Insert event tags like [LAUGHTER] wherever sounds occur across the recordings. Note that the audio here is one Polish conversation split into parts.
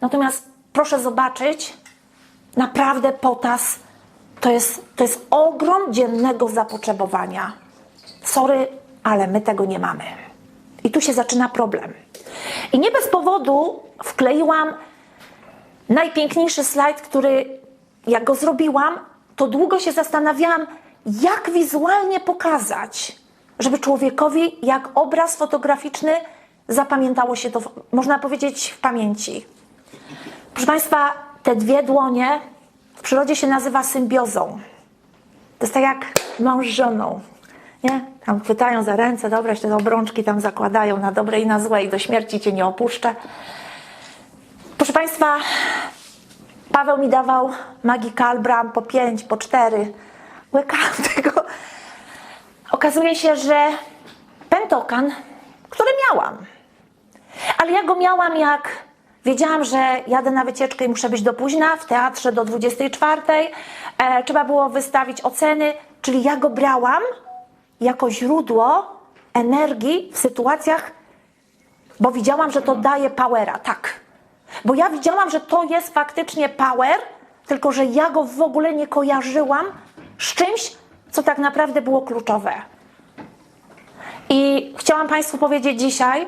Natomiast proszę zobaczyć, naprawdę potas to jest, to jest ogrom dziennego zapotrzebowania. Sorry, ale my tego nie mamy. I tu się zaczyna problem. I nie bez powodu wkleiłam najpiękniejszy slajd, który jak go zrobiłam, to długo się zastanawiałam, jak wizualnie pokazać, żeby człowiekowi jak obraz fotograficzny zapamiętało się to, można powiedzieć, w pamięci. Proszę Państwa, te dwie dłonie w przyrodzie się nazywa symbiozą. To jest tak jak mąż z żoną. Nie? Tam chwytają za ręce, jeszcze te obrączki tam zakładają na dobre i na złe i do śmierci cię nie opuszczę. Proszę Państwa, Paweł mi dawał Magical Bram po pięć, po cztery. Łykałam [LAUGHS] tego. Okazuje się, że pentokan, który miałam, ale ja go miałam jak wiedziałam, że jadę na wycieczkę i muszę być do późna, w teatrze do 24. E, trzeba było wystawić oceny, czyli ja go brałam jako źródło energii w sytuacjach, bo widziałam, że to daje powera, tak. Bo ja widziałam, że to jest faktycznie power, tylko że ja go w ogóle nie kojarzyłam z czymś, co tak naprawdę było kluczowe. I chciałam Państwu powiedzieć dzisiaj,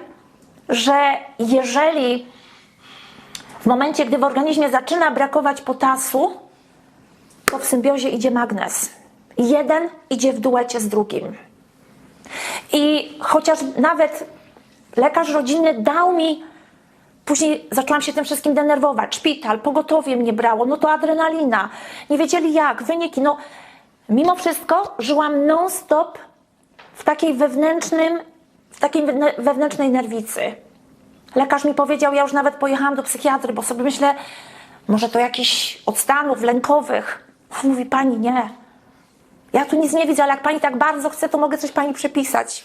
że jeżeli w momencie, gdy w organizmie zaczyna brakować potasu, to w symbiozie idzie magnez. Jeden idzie w duecie z drugim. I chociaż nawet lekarz rodzinny dał mi, później zaczęłam się tym wszystkim denerwować, szpital, pogotowie mnie brało, no to adrenalina, nie wiedzieli jak, wyniki, no mimo wszystko żyłam non-stop w takiej wewnętrznym, w takiej wewnę- wewnętrznej nerwicy. Lekarz mi powiedział, ja już nawet pojechałam do psychiatry, bo sobie myślę, może to jakiś od stanów lękowych. Mówi pani, nie. Ja tu nic nie widzę, ale jak pani tak bardzo chce, to mogę coś pani przypisać.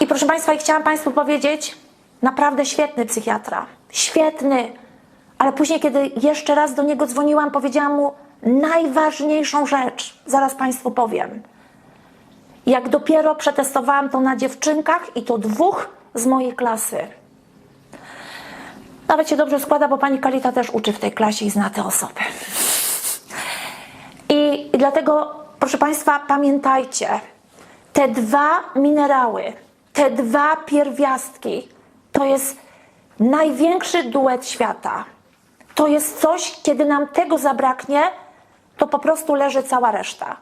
I proszę państwa, i chciałam państwu powiedzieć, naprawdę świetny psychiatra. Świetny. Ale później, kiedy jeszcze raz do niego dzwoniłam, powiedziałam mu najważniejszą rzecz. Zaraz państwu powiem. Jak dopiero przetestowałam to na dziewczynkach i to dwóch z mojej klasy. Nawet się dobrze składa, bo pani Kalita też uczy w tej klasie i zna te osoby. I, I dlatego, proszę Państwa, pamiętajcie, te dwa minerały, te dwa pierwiastki, to jest największy duet świata. To jest coś, kiedy nam tego zabraknie, to po prostu leży cała reszta.